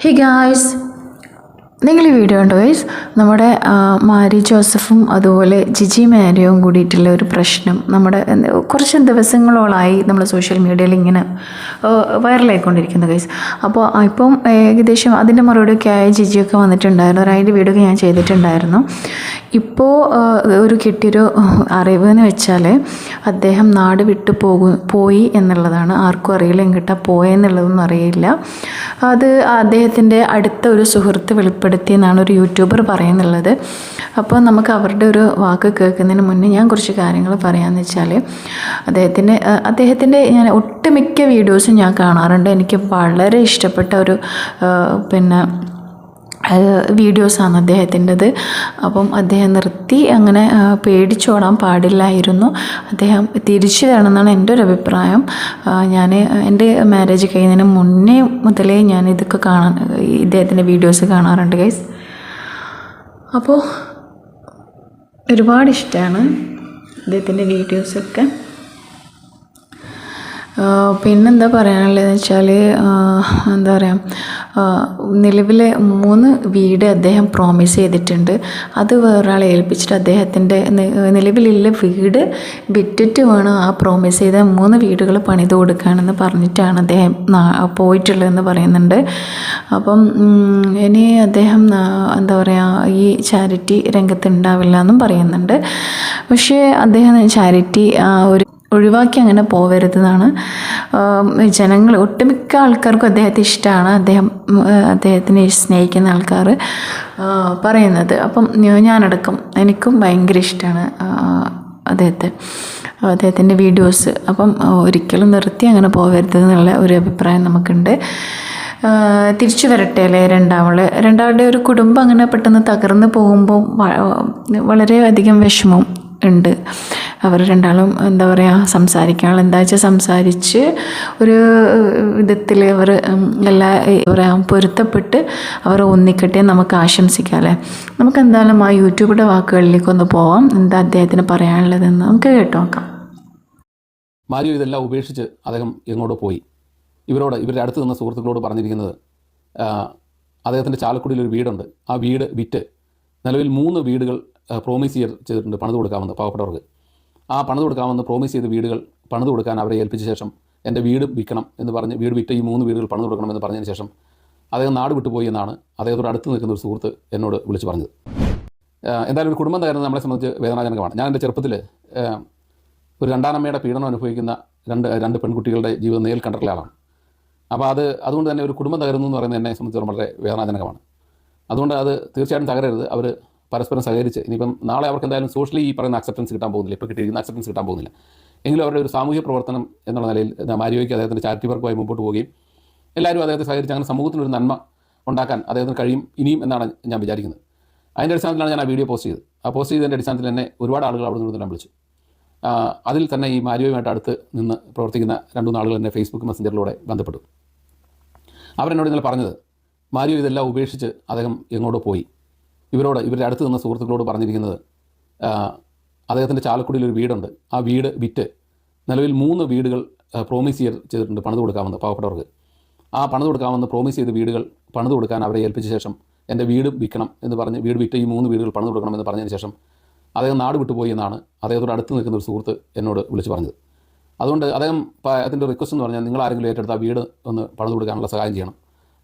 Hey guys നിങ്ങൾ ഈ video ഉണ്ടോ ഗൈസ് നമ്മുടെ മാരി ജോസഫും അതുപോലെ ജിജി മാരിയും കൂടിയിട്ടുള്ള ഒരു പ്രശ്നം നമ്മുടെ കുറച്ച് ദിവസങ്ങളോളായി നമ്മൾ സോഷ്യൽ മീഡിയയിൽ ഇങ്ങനെ വൈറലായിക്കൊണ്ടിരിക്കുന്നത് വൈറലായിക്കൊണ്ടിരിക്കുന്നു ഗൈസ് അപ്പോൾ ഇപ്പം ഏകദേശം അതിന്റെ മറുപടിയൊക്കെ ആയ ജിജിയൊക്കെ വന്നിട്ടുണ്ടായിരുന്നു. ഒരു അതിന്റെ വീഡിയോ ഞാൻ ചെയ്തിട്ടുണ്ടായിരുന്നു. ഇപ്പോൾ ഒരു കിട്ടിയൊരു അറിവ് എന്ന് വെച്ചാൽ അദ്ദേഹം നാട് വിട്ടു പോകും പോയി എന്നുള്ളതാണ്. ആർക്കും അറിയില്ല എങ്കിട്ടാ പോയെന്നുള്ളതൊന്നും അറിയില്ല. അത് അദ്ദേഹത്തിന്റെ അടുത്ത ഒരു സുഹൃത്ത് വെളിപ്പെടുത്തി എന്നാണ് ഒരു യൂട്യൂബർ പറയുന്നുള്ളത്. അപ്പോൾ നമുക്ക് അവരുടെ ഒരു വാക്ക് കേൾക്കുന്നതിന് മുന്നേ ഞാൻ കുറച്ച് കാര്യങ്ങൾ പറയാമെന്ന് വെച്ചാൽ അദ്ദേഹത്തിന്റെ അദ്ദേഹത്തിന്റെ ഞാൻ ഒട്ടുമിക്ക വീഡിയോസും ഞാൻ കാണാറുണ്ട്. എനിക്ക് വളരെ ഇഷ്ടപ്പെട്ട ഒരു പിന്നെ വീഡിയോസാണ് അദ്ദേഹത്തിന്റെത്. അപ്പം അദ്ദേഹം നിർത്തി അങ്ങനെ പേടിച്ചോടാൻ പാടില്ലായിരുന്നു. അദ്ദേഹം തിരിച്ചു തരണമെന്നാണ് എന്റെ ഒരു അഭിപ്രായം. ഞാൻ എന്റെ മാരേജ് കഴിയുന്നതിന് മുന്നേ മുതലേ ഞാൻ ഇതൊക്കെ കാണാൻ ഇദ്ദേഹത്തിന്റെ വീഡിയോസ് കാണാറുണ്ട് ഗൈസ് അപ്പോൾ ഒരുപാട് ഇഷ്ടമാണ് അദ്ദേഹത്തിന്റെ വീഡിയോസൊക്കെ. പിന്നെന്താ പറയാനുള്ളതെന്ന് വെച്ചാൽ എന്താ പറയുക നിലവിലെ മൂന്ന് വീട് അദ്ദേഹം പ്രോമിസ് ചെയ്തിട്ടുണ്ട്. അത് വേറൊരാളെ ഏൽപ്പിച്ചിട്ട് അദ്ദേഹത്തിന്റെ നിലവിലുള്ള വീട് വിറ്റിട്ട് വേണം ആ പ്രോമിസ് ചെയ്ത മൂന്ന് വീടുകൾ പണിത് കൊടുക്കുകയാണെന്ന് പറഞ്ഞിട്ടാണ് അദ്ദേഹം പോയിട്ടുള്ളതെന്ന് പറയുന്നുണ്ട്. അപ്പം ഇനി അദ്ദേഹം എന്താ പറയുക ഈ ചാരിറ്റി രംഗത്ത് ഉണ്ടാവില്ല എന്നും പറയുന്നുണ്ട്. പക്ഷേ അദ്ദേഹം ചാരിറ്റി ഒരു ഒഴിവാക്കി അങ്ങനെ പോവരുതെന്നാണ്. ജനങ്ങൾ ഒട്ടുമിക്ക ആൾക്കാർക്കും അദ്ദേഹത്തെ ഇഷ്ടമാണ് അദ്ദേഹം അദ്ദേഹത്തിനെ സ്നേഹിക്കുന്ന ആൾക്കാർ പറയുന്നത്. അപ്പം ഞാനടക്കം എനിക്കും ഭയങ്കര ഇഷ്ടമാണ് അദ്ദേഹത്തെ അദ്ദേഹത്തിന്റെ വീഡിയോസ്. അപ്പം ഒരിക്കലും നിർത്തി അങ്ങനെ പോകരുത് എന്നുള്ള ഒരു അഭിപ്രായം നമുക്കുണ്ട്. തിരിച്ചു വരട്ടെ അല്ലേ രണ്ടാമൾ? രണ്ടാളുടെ ഒരു കുടുംബം അങ്ങനെ പെട്ടെന്ന് തകർന്നു പോകുമ്പോൾ വളരെ വളരെയധികം വിഷമം ഉണ്ട്. അവർ രണ്ടാളും എന്താ പറയുക സംസാരിക്കണം എന്താ വെച്ചാൽ സംസാരിച്ച് ഒരു വിധത്തിൽ അവർ എല്ലാ പറയാ പൊരുത്തപ്പെട്ട് അവർ ഒന്നിക്കട്ടെ നമുക്ക് ആശംസിക്കാം അല്ലേ? നമുക്ക് എന്തായാലും ആ യൂട്യൂബിന്റെ വാക്കുകളിലേക്ക് ഒന്ന് പോവാം. എന്താ അദ്ദേഹത്തിന് പറയാനുള്ളതെന്ന് നമുക്ക് കേട്ടോക്കാം മാരിയോ ഇതെല്ലാം ഉപേക്ഷിച്ച് അദ്ദേഹം എങ്ങോട്ട് പോയി. ഇവരോട് ഇവരുടെ അടുത്ത് നിന്ന സുഹൃത്തുക്കളോട് പറഞ്ഞിരിക്കുന്നത് അദ്ദേഹത്തിന്റെ ചാലക്കുടിയിൽ ഒരു വീടുണ്ട്. ആ വീട് വിറ്റ് നിലവിൽ മൂന്ന് വീടുകൾ പ്രോമിസ് ചെയ്ത് ചെയ്തിട്ടുണ്ട് പണിത് കൊടുക്കാമെന്ന് പാവപ്പെട്ടവർക്ക്. ആ പണിത് കൊടുക്കാമെന്ന് പ്രോമിസ് ചെയ്ത വീടുകൾ പണിത് കൊടുക്കാൻ അവരെ ഏൽപ്പിച്ച ശേഷം എന്റെ വീട് വിൽക്കണം എന്ന് പറഞ്ഞ് വീട് വിറ്റ് ഈ മൂന്ന് വീടുകൾ പണിത് കൊടുക്കണമെന്ന് പറഞ്ഞതിന് ശേഷം അദ്ദേഹം നാട് വിട്ടുപോയി എന്നാണ് അദ്ദേഹത്തോട് അടുത്ത് നിൽക്കുന്ന ഒരു സുഹൃത്ത് എന്നോട് വിളിച്ചു പറഞ്ഞത്. എന്തായാലും ഒരു കുടുംബം തകരുന്നത് നമ്മളെ സംബന്ധിച്ച് വേദനാജനകമാണ്. ഞാൻ എന്റെ ചെറുപ്പത്തിൽ ഒരു രണ്ടാനമ്മയുടെ പീഡനം അനുഭവിക്കുന്ന രണ്ട് രണ്ട് പെൺകുട്ടികളുടെ ജീവിതം നേരിൽ കണ്ടിട്ടുള്ള ആളാണ്. അപ്പോൾ അത് അതുകൊണ്ട് തന്നെ ഒരു കുടുംബം തകരുന്നു എന്ന് പറയുന്നത് എന്നെ സംബന്ധിച്ചിടത്തോളം വളരെ വേദനാജനകമാണ്. അതുകൊണ്ട് അത് തീർച്ചയായിട്ടും തകരരുത്. അവർ പരസ്പരം സഹകരിച്ച്. ഇനിയിപ്പം നാളെ അവർക്ക് എന്തായാലും സോഷ്യലി ഈ പറയുന്ന അക്സെപ്റ്റൻസ് കിട്ടാൻ പോകുന്നില്ല. ഇപ്പോൾ കിട്ടിയിരിക്കുന്ന അക്സെപ്റ്റൻസ് കിട്ടാൻ പോകുന്നില്ല. എങ്കിലും അവരുടെ ഒരു സാമൂഹ്യ പ്രവർത്തനം എന്നുള്ള നിലയിൽ മാരിയോയ്ക്ക് അദ്ദേഹത്തിന്റെ ചാരിറ്റി വർക്കുമായി മുമ്പോട്ട് പോവുകയും എല്ലാവരും അദ്ദേഹത്തെ സഹകരിച്ച് അങ്ങനെ സമൂഹത്തിനൊരു നന്മ ഉണ്ടാക്കാൻ അദ്ദേഹത്തിന് കഴിയും ഇനിയും എന്നാണ് ഞാൻ വിചാരിക്കുന്നത്. അതിന്റെ അടിസ്ഥാനത്തിലാണ് ഞാൻ ആ വീഡിയോ പോസ്റ്റ് ചെയ്തത്. ആ പോസ്റ്റ് ചെയ്തതിന്റെ അടിസ്ഥാനത്തിൽ തന്നെ ഒരുപാട് ആളുകൾ അവിടെ നിന്ന് തന്നെ വിളിച്ചു അതിൽ തന്നെ ഈ മാരിയോയുമായിട്ട് അടുത്ത് നിന്ന് പ്രവർത്തിക്കുന്ന രണ്ടു നാളുകൾ എന്നെ ഫേസ്ബുക്ക് മെസ്സഞ്ചറിലൂടെ ബന്ധപ്പെട്ടു. അവരെന്നോട് ഇന്നലെ പറഞ്ഞത് മാരിയോ ഇതെല്ലാം ഉപേക്ഷിച്ച് അദ്ദേഹം എങ്ങോട്ടോ പോയി. ഇവരോട് ഇവരുടെ അടുത്ത് നിന്ന സുഹൃത്തുക്കളോട് പറഞ്ഞിരിക്കുന്നത് അദ്ദേഹത്തിന്റെ ചാലക്കുടിയിൽ ഒരു വീടുണ്ട്. ആ വീട് വിറ്റ് നിലവിൽ മൂന്ന് വീടുകൾ പ്രോമിസ് ചെയ്ത് ചെയ്തിട്ടുണ്ട് പണിത് കൊടുക്കാമെന്ന് പാവപ്പെട്ടവർക്ക്. ആ പണിത് കൊടുക്കാമെന്ന് പ്രോമിസ് ചെയ്ത വീടുകൾ പണിത് കൊടുക്കാൻ അവരെ ഏൽപ്പിച്ച ശേഷം എന്റെ വീട് വിൽക്കണം എന്ന് പറഞ്ഞ് വീട് വിറ്റ് ഈ മൂന്ന് വീടുകൾ പണിത് കൊടുക്കണം എന്ന് പറഞ്ഞതിന് ശേഷം അദ്ദേഹം നാട് വിട്ടുപോയി എന്നാണ് അദ്ദേഹത്തോട് അടുത്ത് നിൽക്കുന്ന ഒരു സുഹൃത്ത് എന്നോട് വിളിച്ച് പറഞ്ഞത്. അതുകൊണ്ട് അദ്ദേഹം അതിന്റെ റിക്വസ്റ്റ് എന്ന് പറഞ്ഞാൽ നിങ്ങൾ ആരെങ്കിലും ഏറ്റെടുത്ത് ആ വീട് ഒന്ന് പണിത് കൊടുക്കാനുള്ള സഹായം ചെയ്യണം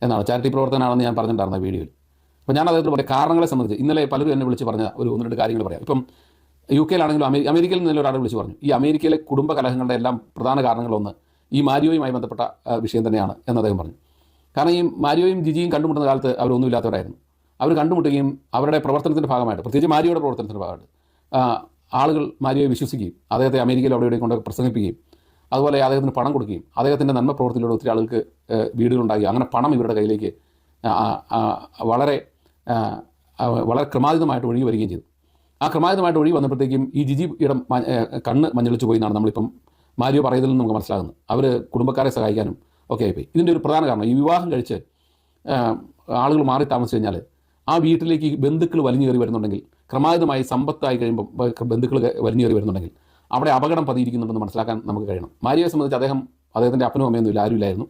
എന്നാണ്. ചാരിറ്റി പ്രവർത്തനമാണെന്ന് ഞാൻ പറഞ്ഞിട്ടുണ്ടായിരുന്നു വീഡിയോയിൽ. അപ്പോൾ ഞാൻ അദ്ദേഹത്തിന് പറയാം. കാരണങ്ങളെ സംബന്ധിച്ച് ഇന്നലെ പലരും എന്നെ വിളിച്ച് പറഞ്ഞ ഒരു ഒന്ന് രണ്ട് കാര്യങ്ങൾ പറയാം. ഇപ്പം യു കെയിലാണെങ്കിലും അമേരി അമേരിക്കയിൽ നിന്ന് ഒരാളെ വിളിച്ച് പറഞ്ഞു. ഈ അമേരിക്കയിലെ കുടുംബ കലഹങ്ങളുടെ എല്ലാം പ്രധാന കാരണങ്ങളൊന്ന് ഈ മാരിയോയുമായി ബന്ധപ്പെട്ട വിഷയം തന്നെയാണ് എന്ന് അദ്ദേഹം പറഞ്ഞു. കാരണം ഈ മാരിയോയും ജിജിയും കണ്ടുമുട്ടുന്ന കാലത്ത് അവരൊന്നുമില്ലാത്തവരായിരുന്നു അവർ കണ്ടുമുട്ടുകയും അവരുടെ പ്രവർത്തനത്തിന്റെ ഭാഗമായിട്ട് പ്രത്യേകിച്ച് മാരിയോയുടെ പ്രവർത്തനത്തിന്റെ ഭാഗമായിട്ട് ആളുകൾ മാരിയോയെ വിശ്വസിക്കുകയും അദ്ദേഹത്തെ അമേരിക്കയിൽ അവിടെ ഇവിടെ കൊണ്ട് പ്രസംഗിപ്പിക്കുകയും അതുപോലെ അദ്ദേഹത്തിന് പണം കൊടുക്കുകയും അദ്ദേഹത്തിന്റെ നന്മ പ്രവർത്തിയിലൂടെ ഒത്തിരി ആളുകൾക്ക് വീടുകളുണ്ടാകുകയും വീടുകളുണ്ടാക്കി അങ്ങനെ പണം ഇവരുടെ കയ്യിലേക്ക് വളരെ വളരെ ക്രമാതീതമായിട്ട് ഒഴുകി വരികയും ചെയ്തു. ആ ക്രമാതീതമായിട്ട് ഒഴുകി വന്നപ്പോഴത്തേക്കും ഈ ജിജിയുടെ കണ്ണ് മഞ്ഞളിച്ചു പോയി എന്നാണ് നമ്മളിപ്പം മാരിയോ പറയുന്നതിൽ നിന്ന് നമുക്ക് മനസ്സിലാകുന്നത്. അവർ കുടുംബക്കാരെ സഹായിക്കാനും ഒക്കെ ആയിപ്പോയി. ഇതിന്റെ ഒരു പ്രധാന കാരണം ഈ വിവാഹം കഴിച്ച് ആളുകൾ മാറി താമസിച്ചു കഴിഞ്ഞാൽ ആ വീട്ടിലേക്ക് ബന്ധുക്കൾ വലിഞ്ഞു കയറി വരുന്നുണ്ടെങ്കിൽ ക്രമാതീതമായി സമ്പത്തായി കഴിയുമ്പോൾ ബന്ധുക്കൾ വലിഞ്ഞു കയറി വരുന്നുണ്ടെങ്കിൽ അവിടെ അപകടം പതിയിരിക്കുന്നുണ്ടെന്ന് മനസ്സിലാക്കാൻ നമുക്ക് കഴിയണം. മാരിയെ സംബന്ധിച്ച് അദ്ദേഹം അദ്ദേഹത്തിന്റെ അപ്പനും അമ്മയൊന്നും ഇല്ല ആരുമില്ലായിരുന്നു.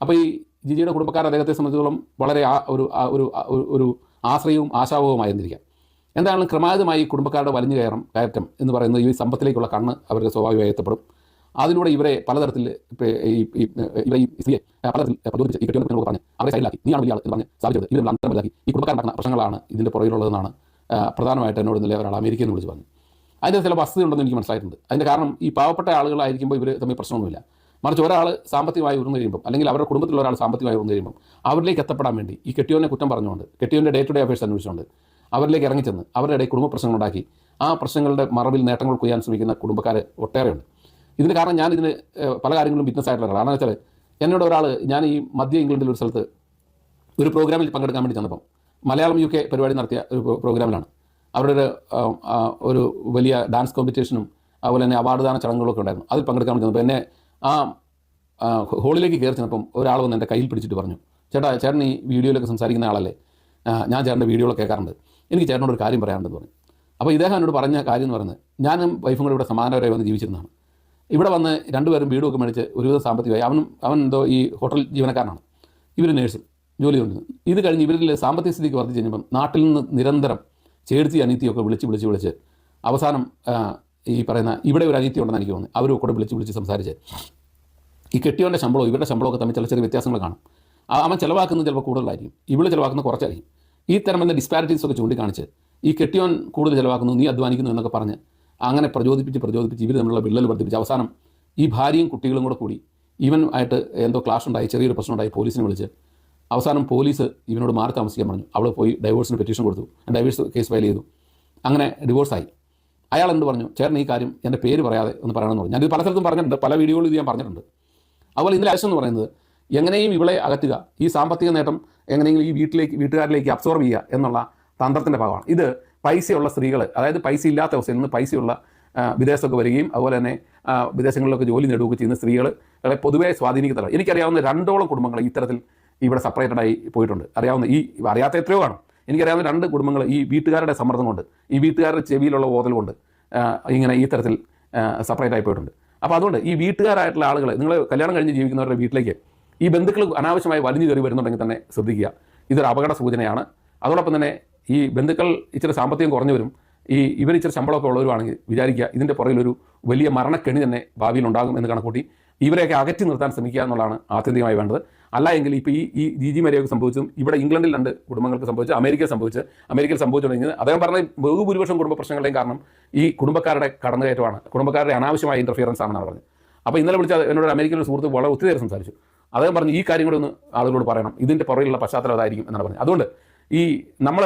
അപ്പോൾ ഈ ജിജിയുടെ കുടുംബക്കാർ അദ്ദേഹത്തെ സംബന്ധിച്ചിടത്തോളം വളരെ ആ ഒരു ഒരു- ഒരു ആശ്രയവും ആശാവവുമായിരുന്നിരിക്കാം എന്താണ് ക്രമാതീതമായി കുടുംബക്കാരുടെ വലിഞ്ഞു കയറും കയറ്റം എന്ന് പറയുന്നത് ഈ സമ്പത്തിലേക്കുള്ള കണ്ണ് അവർക്ക് സ്വാഭാവികമായി എത്തപ്പെടും. അതിലൂടെ ഇവരെ പലതരത്തിൽ ഇവരെ ഈ പലതരത്തിൽ പ്രചോദിപ്പിച്ച് ഈ കെട്ടിയോട് പറഞ്ഞു അവരെ സൈഡിലാക്കി. നീയാണ് വലിയ പറഞ്ഞ് സ്ഥാപിച്ചത്. ഇവർ അന്തരം വലുതാക്കി. ഈ കുടുംബക്കാരുണ്ടാക്കുന്ന പ്രശ്നങ്ങളാണ് ഇതിന്റെ പുറകിലുള്ളതെന്നാണ് പ്രധാനമായിട്ട് എന്നോട് ഇന്നലെ ഒരാൾ അമേരിക്കയിൽ നിന്ന് വിളിച്ച് പറഞ്ഞു. അതിന്റെ ചില വസ്തുതയുണ്ടെന്ന് എനിക്ക് മനസ്സിലായിട്ടുണ്ട്. അതിന്റെ കാരണം ഈ പാവപ്പെട്ട ആളുകളായിരിക്കുമ്പോൾ ഇവർ തമ്മിൽ പ്രശ്നമൊന്നുമില്ല. മറിച്ച് ഒരാൾ സാമ്പത്തികമായി ഉയർന്നു കഴിയുമ്പോൾ അല്ലെങ്കിൽ അവരുടെ കുടുംബത്തിലുള്ള ഒരാൾ സാമ്പത്തികമായി ഉയർന്നു കഴിയുമ്പോൾ അവരിലേക്ക് എത്തപ്പെടാൻ വേണ്ടി ഈ കെട്ടിയോനെ കുറ്റം പറഞ്ഞുകൊണ്ട് കെട്ടിയോന്റെ ഡേ ടു ഡേ അഫയേഴ്സ് അന്വേഷിച്ചുകൊണ്ട് അവരിലേക്ക് ഇറങ്ങിച്ചെന്ന് അവരുടെ ഇടയിൽ കുടുംബ പ്രശ്നങ്ങൾ ഉണ്ടാക്കി. ആ പ്രശ്നങ്ങളുടെ മറവിൽ നേട്ടങ്ങൾ കൊയ്യാൻ ശ്രമിക്കുന്ന കുടുംബക്കാർ ഒട്ടേറെയുണ്ട്. ഇതിന് കാരണം ഞാൻ ഇതിന് പല കാര്യങ്ങളും ബിസിനസ് ആയിട്ടുള്ള കാരണം വെച്ചാൽ എന്നോട് ഒരാൾ ഞാൻ ഈ മധ്യ ഇംഗ്ലണ്ടിൽ ഒരു സ്ഥലത്ത് ഒരു പ്രോഗ്രാമിൽ പങ്കെടുക്കാൻ വേണ്ടി ചെന്നപ്പം മലയാളം യു കെ പരിപാടി നടത്തിയ ഒരു പ്രോഗ്രാമിലാണ് അവരുടെ ഒരു വലിയ ഡാൻസ് കോമ്പറ്റീഷനും അതുപോലെ തന്നെ അവാർഡ് ദാന ചടങ്ങുകളൊക്കെ ഉണ്ടായിരുന്നു. അതിൽ പങ്കെടുക്കാൻ വേണ്ടി ചെന്നപ്പോൾ എന്നെ ആ ഹോളിലേക്ക് കയറി ചെന്നപ്പം ഒരാൾ വന്ന് എന്റെ കയ്യിൽ പിടിച്ചിട്ട് പറഞ്ഞു ചേട്ടാ ചേട്ടൻ ഈ വീഡിയോയിലൊക്കെ സംസാരിക്കുന്ന ആളല്ലേ? ഞാൻ ചേട്ടന്റെ വീഡിയോകളൊക്കെ കേൾക്കാറുണ്ട്. എനിക്ക് ചേട്ടനോട് ഒരു കാര്യം പറയാനുണ്ടെന്ന് പറഞ്ഞു. അപ്പോൾ ഇദ്ദേഹം എന്നോട് പറഞ്ഞ കാര്യം എന്ന് പറഞ്ഞത് ഞാനും വൈഫും കൂടെ ഇവിടെ സമാനപരമായി വന്ന് ജീവിച്ചിരുന്നതാണ്. ഇവിടെ വന്ന് രണ്ടുപേരും വീടുമൊക്കെ മേടിച്ച് ഒരുവിധ സാമ്പത്തികമായി അവനും അവൻ എന്തോ ഈ ഹോട്ടൽ ജീവനക്കാരനാണ്. ഇവർ നേഴ്സ് ജോലി കൊണ്ടിരുന്നു ഇത് കഴിഞ്ഞ് ഇവരിൽ സാമ്പത്തിക സ്ഥിതിക്ക് വർദ്ധിച്ച് കഴിഞ്ഞപ്പം നാട്ടിൽ നിന്ന് നിരന്തരം ചേർത്തി അനീതിയൊക്കെ വിളിച്ച് വിളിച്ച് വിളിച്ച് അവസാനം ഈ പറയുന്ന ഇവിടെ ഒരു അനീതി ഉണ്ടെന്ന് എനിക്ക് തോന്നുന്നു. അവരും കൂടെ വിളിച്ച് വിളിച്ച് സംസാരിച്ച്. ഈ കെട്ടിയവന്റെ ശമ്പളവും ഇവരുടെ ശമ്പളമൊക്കെ തമ്മിൽ ചില ചെറിയ വ്യത്യാസങ്ങൾ കാണും. അവൻ ചിലവാക്കുന്നത് ചിലപ്പോൾ കൂടുതലായിരിക്കും. ഇവൾ ചിലവാക്കുന്നത് കുറച്ചായിരിക്കും. ഈ തരം ഡിസ്പാരിറ്റീസ് ഒക്കെ ചൂണ്ടിക്കാണിച്ച് ഈ കെട്ടിയോൻ കൂടുതൽ ചിലവാക്കുന്നു നീ അധ്വാനിക്കുന്നു എന്നൊക്കെ പറഞ്ഞ് അങ്ങനെ പ്രചോദിപ്പിച്ച് പ്രചോദിപ്പിച്ച് ഇവർ തമ്മിലുള്ള വിള്ളൽ വർദ്ധിപ്പിച്ച് അവസാനം ഈ ഭാര്യയും കുട്ടികളും കൂടെ കൂടി ഇവൻ ആയിട്ട് എന്തോ ക്ലാഷ് ഉണ്ടായി ചെറിയൊരു പ്രശ്നം ഉണ്ടായി പോലീസിനെ വിളിച്ച്. അവസാനം പോലീസ് ഇവനോട് മാറി താമസിക്കാൻ പറഞ്ഞു. അവൾ പോയി ഡൈവോഴ്സിന് പെറ്റീഷൻ കൊടുത്തു. ഡൈവേഴ്സ് കേസ് ഫയൽ ചെയ്തു. അങ്ങനെ ഡിവോഴ്സായി അയാൾ എന്ത് പറഞ്ഞു? ചേർന്ന് ഈ കാര്യം എന്റെ പേര് പറയാതെ ഒന്ന് പറയണമെന്ന് പറഞ്ഞു. ഞാനിത് പല സ്ഥലത്തും പറഞ്ഞിട്ടുണ്ട്. പല വീഡിയോകളിൽ ഇത് ഞാൻ പറഞ്ഞിട്ടുണ്ട്. അതുപോലെ ഇതിന്റെ ആവശ്യം എന്ന് പറയുന്നത് എങ്ങനെയും ഇവളെ അകറ്റുക. ഈ സാമ്പത്തിക നേട്ടം എങ്ങനെയെങ്കിലും ഈ വീട്ടിലേക്ക് വീട്ടുകാരിലേക്ക് അബ്സോർവ് ചെയ്യുക എന്നുള്ള തന്ത്രത്തിന്റെ ഭാഗമാണ്. ഇത് പൈസയുള്ള സ്ത്രീകൾ അതായത് പൈസ ഇല്ലാത്ത അവസ്ഥയിൽ നിന്ന് പൈസയുള്ള വിദേശത്തൊക്കെ വരികയും അതുപോലെ തന്നെ വിദേശങ്ങളിലൊക്കെ ജോലി നേടുകയൊക്കെ ചെയ്യുന്ന സ്ത്രീകളെ പൊതുവെ സ്വാധീനിക്കത്തില്ല. എനിക്കറിയാവുന്ന രണ്ടോളം കുടുംബങ്ങൾ ഇത്തരത്തിൽ ഇവിടെ സെപ്പറേറ്റഡായി പോയിട്ടുണ്ട്. അറിയാവുന്ന ഈ അറിയാത്ത എത്രയോ കാണും. എനിക്കറിയാവുന്ന രണ്ട് കുടുംബങ്ങൾ ഈ വീട്ടുകാരുടെ സമ്മർദ്ദം കൊണ്ട് ഈ വീട്ടുകാരുടെ ചെവിയിലുള്ള ഓതൽ കൊണ്ട് ഇങ്ങനെ ഈ തരത്തിൽ സെപ്പറേറ്റ് ആയി പോയിട്ടുണ്ട്. അപ്പോൾ അതുകൊണ്ട് ഈ വീട്ടുകാരായിട്ടുള്ള ആളുകൾ നിങ്ങൾ കല്യാണം കഴിഞ്ഞ് ജീവിക്കുന്നവരുടെ വീട്ടിലേക്ക് ഈ ബന്ധുക്കൾ അനാവശ്യമായി വലിഞ്ഞു കയറി വരുന്നുണ്ടെങ്കിൽ തന്നെ ശ്രദ്ധിക്കുക. ഇതൊരു അപകട സൂചനയാണ്. അതോടൊപ്പം തന്നെ ഈ ബന്ധുക്കൾ ഇച്ചിരി സാമ്പത്തികം കുറഞ്ഞവരും ഈ ഇവർ ഇച്ചിരി ശമ്പളമൊക്കെ ഉള്ളവരുമാണെങ്കിൽ വിചാരിക്കുക ഇതിന്റെ പുറകിലൊരു വലിയ മരണക്കെണി തന്നെ ഭാവിയിൽ ഉണ്ടാകും എന്ന് കണക്കൂട്ടി ഇവരെയൊക്കെ അകറ്റി നിർത്താൻ ശ്രമിക്കുക എന്നുള്ളതാണ് ആത്യന്തികമായി വേണ്ടത്. അല്ല എങ്കിൽ ഇപ്പോൾ ഈ ഈ ജി ജി മരിയൊക്കെ സംഭവിച്ചും ഇവിടെ ഇംഗ്ലണ്ടിൽ രണ്ട് കുടുംബങ്ങൾക്ക് സംഭവിച്ചു അമേരിക്കയിൽ സംഭവിച്ച് അമേരിക്കയിൽ സംഭവിച്ചുകൊണ്ടിരിക്കുന്നത് അദ്ദേഹം പറഞ്ഞ ബഹുഭൂരിപക്ഷം കുടുംബ പ്രശ്നങ്ങളുടെയും കാരണം ഈ കുടുംബക്കാരുടെ കടന്നുകയറ്റമാണ്. കുടുംബക്കാരുടെ അനാവശ്യമായ ഇന്റർഫിയറൻസ് ആണെന്നാണ് പറഞ്ഞത്. അപ്പോൾ ഇന്നലെ വിളിച്ച എന്നോട് അമേരിക്കയിലെ സുഹൃത്ത് വളരെ ഒത്തിരി നേരം സംസാരിച്ചു. അദ്ദേഹം പറഞ്ഞു ഈ കാര്യം കൂടെ ഒന്ന് ആളുകളോട് പറയണം. ഇതിന്റെ പുറകിലുള്ള പശ്ചാത്തലം അതായിരിക്കും എന്നാണ് പറഞ്ഞത്. അതുകൊണ്ട് ഈ നമ്മൾ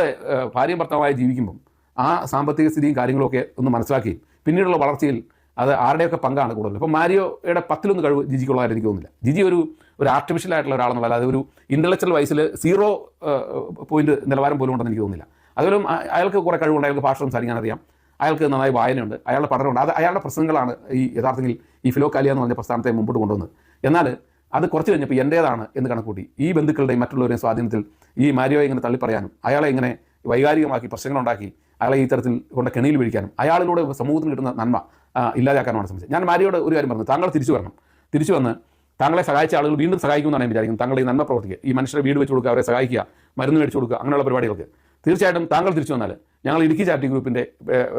ഭാര്യയും ഭർത്താവായി ജീവിക്കുമ്പം ആ സാമ്പത്തിക സ്ഥിതിയും കാര്യങ്ങളൊക്കെ ഒന്ന് മനസ്സിലാക്കുകയും പിന്നീടുള്ള വളർച്ചയിൽ അത് ആരുടെയൊക്കെ പങ്കാണ് കൂടുതൽ ഇപ്പോൾ മാരിയോയുടെ പത്തിലൊന്ന് കഴിവ് ജിജിക്കുള്ളതായിട്ട് എനിക്ക് തോന്നുന്നില്ല. ജിജി ഒരു ഒരു ആർട്ടിഫിഷ്യൽ ആയിട്ടുള്ള ഒരാളെന്നുള്ള അതൊരു ഒരു ഇന്റലക്ച്വൽ വയസ്സിൽ സീറോ പോയിന്റ് നിലവാരം പോലും ഉണ്ടെന്ന് എനിക്ക് തോന്നുന്നില്ല. അതുപോലെ അയാൾക്ക് കുറേ കഴിവുണ്ട്. അയാൾക്ക് ഭാഷ സംസാരിക്കാൻ അറിയാം. അയാൾക്ക് നന്നായി വായനയുണ്ട്. അയാളുടെ പഠനമുണ്ട്. അത് അയാളുടെ പ്രശ്നങ്ങളാണ് ഈ യഥാർത്ഥത്തിൽ ഈ ഫിലോക്കാലിയ എന്ന് പറഞ്ഞ പ്രസ്ഥാനത്തെ മുമ്പോട്ട് കൊണ്ടുവന്നത്. എന്നാൽ അത് കുറച്ച് കഴിഞ്ഞപ്പോൾ എന്റേതാണ് എന്ന് കണക്കൂട്ടി ഈ ബന്ധുക്കളുടെയും മറ്റുള്ളവരുടെയും സ്വാധീനത്തിൽ ഈ മാരിയോയെ ഇങ്ങനെ തള്ളിപ്പറയാനും അയാളെ ഇങ്ങനെ വൈകാരികമാക്കി പ്രശ്നങ്ങളുണ്ടാക്കി അയാളെ ഈ തരത്തിൽ കൊണ്ട് കെണിയിൽ പിടിക്കാനും അയാളിലൂടെ സമൂഹത്തിന് കിട്ടുന്ന നന്മ ആ, ഇല്ലാതാക്കാനുമാണ് ശ്രമിച്ചത് ഞാൻ മാരിയോട് ഒരു കാര്യം പറഞ്ഞു. താങ്കൾ തിരിച്ചു വരണം. തിരിച്ചു വന്ന് താങ്കളെ സഹായിച്ച ആളുകൾ വീണ്ടും സഹായിക്കുമെന്നാണ് ഞാൻ വിചാരിക്കുന്നത്. താങ്കളുടെ ഈ നന്മ പ്രവർത്തിക്കുക. ഈ മനുഷ്യരെ വീട് വെച്ച് കൊടുക്കുക അവരെ സഹായിക്കുക മരുന്ന് മേടിച്ചു കൊടുക്കുക അങ്ങനെയുള്ള പരിപാടികൾക്ക്. തീർച്ചയായിട്ടും താങ്കൾ തിരിച്ചു വന്നാൽ ഞങ്ങൾ ഇടുക്കി ചാരിറ്റി ഗ്രൂപ്പിന്റെ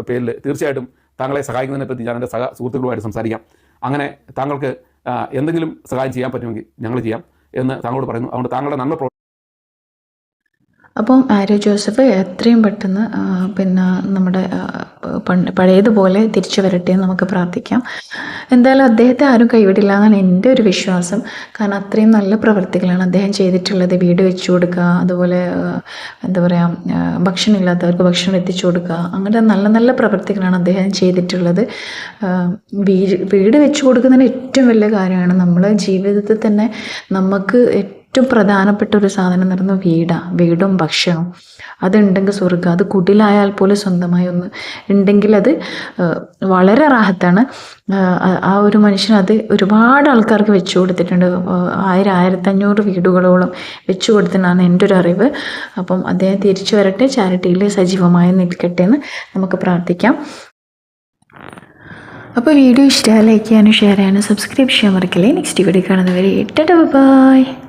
പേരിൽ തീർച്ചയായിട്ടും താങ്കളെ സഹായിക്കുന്നതിനെപ്പറ്റി ഞാൻ എന്റെ സഹ സുഹൃത്തുക്കളുമായിട്ട് സംസാരിക്കാം. അങ്ങനെ താങ്കൾക്ക് എന്തെങ്കിലും സഹായം ചെയ്യാൻ പറ്റുമെങ്കിൽ ഞങ്ങൾ ചെയ്യാം എന്ന് താങ്കളോട് പറയുന്നു. അതുകൊണ്ട് താങ്കളുടെ നന്മ അപ്പം ആരോ ജോസഫ് എത്രയും പെട്ടെന്ന് പിന്നെ നമ്മുടെ പഴയതുപോലെ തിരിച്ചു വരട്ടെ എന്ന് നമുക്ക് പ്രാർത്ഥിക്കാം. എന്തായാലും അദ്ദേഹത്തെ ആരും കൈവിടില്ല എന്നാണ് എന്റെ ഒരു വിശ്വാസം. കാരണം അത്രയും നല്ല പ്രവർത്തികളാണ് അദ്ദേഹം ചെയ്തിട്ടുള്ളത്. വീട് വെച്ചു കൊടുക്കുക അതുപോലെ എന്താ പറയുക ഭക്ഷണമില്ലാത്തവർക്ക് ഭക്ഷണം എത്തിച്ചു കൊടുക്കുക. അങ്ങനെ നല്ല നല്ല പ്രവർത്തികളാണ് അദ്ദേഹം ചെയ്തിട്ടുള്ളത്. വീട് വീട് വെച്ചു കൊടുക്കുന്നതിന് ഏറ്റവും വലിയ കാര്യമാണ് നമ്മൾ ജീവിതത്തിൽ തന്നെ നമുക്ക് ഏറ്റവും പ്രധാനപ്പെട്ട ഒരു സാധനം എന്ന് പറയുന്നത് വീടാണ് വീടും ഭക്ഷണവും. അതുണ്ടെങ്കിൽ സ്വർഗം. അത് കുടിലായാൽ പോലും സ്വന്തമായി ഒന്ന് ഉണ്ടെങ്കിൽ അത് വളരെ റാഹത്താണ്. ആ, ഒരു മനുഷ്യൻ അത് ഒരുപാട് ആൾക്കാർക്ക് വെച്ചു കൊടുത്തിട്ടുണ്ട്. ആയിരം ആയിരത്തഞ്ഞൂറ് വീടുകളോളം വെച്ചു കൊടുത്തിട്ടാണ് എന്റെ ഒരു അറിവ്. അപ്പം അദ്ദേഹം തിരിച്ചു വരട്ടെ. ചാരിറ്റിയിൽ സജീവമായി നിൽക്കട്ടെ എന്ന് നമുക്ക് പ്രാർത്ഥിക്കാം. അപ്പോൾ വീഡിയോ ഇഷ്ടമായി ലൈക്ക് ചെയ്യാനും ഷെയർ ചെയ്യാനും സബ്സ്ക്രൈബ് ചെയ്യാൻ മറക്കില്ലേ. നെക്സ്റ്റ് വീഡിയോ കാണുന്നവരെ ഇട്ട ബൈ.